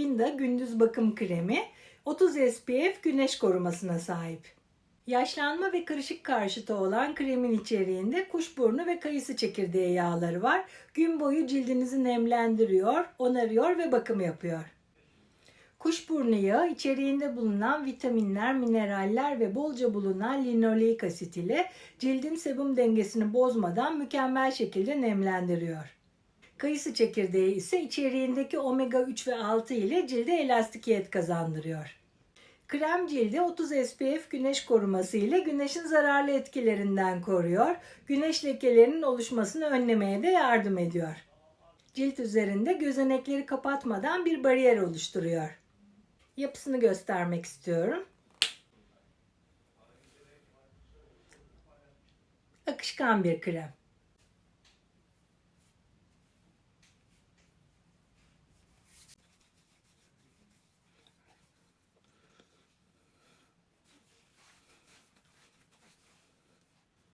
Lavenda gündüz bakım kremi 30 SPF güneş korumasına sahip. Yaşlanma ve kırışık karşıtı olan kremin içeriğinde kuşburnu ve kayısı çekirdeği yağları var. Gün boyu cildinizi nemlendiriyor, onarıyor ve bakım yapıyor. Kuşburnu yağı içeriğinde bulunan vitaminler, mineraller ve bolca bulunan linoleik asit ile cildin sebum dengesini bozmadan mükemmel şekilde nemlendiriyor. Kayısı çekirdeği ise içeriğindeki omega 3 ve 6 ile cilde elastikiyet kazandırıyor. Krem cildi 30 SPF güneş koruması ile güneşin zararlı etkilerinden koruyor. Güneş lekelerinin oluşmasını önlemeye de yardım ediyor. Cilt üzerinde gözenekleri kapatmadan bir bariyer oluşturuyor. Yapısını göstermek istiyorum. Akışkan bir krem.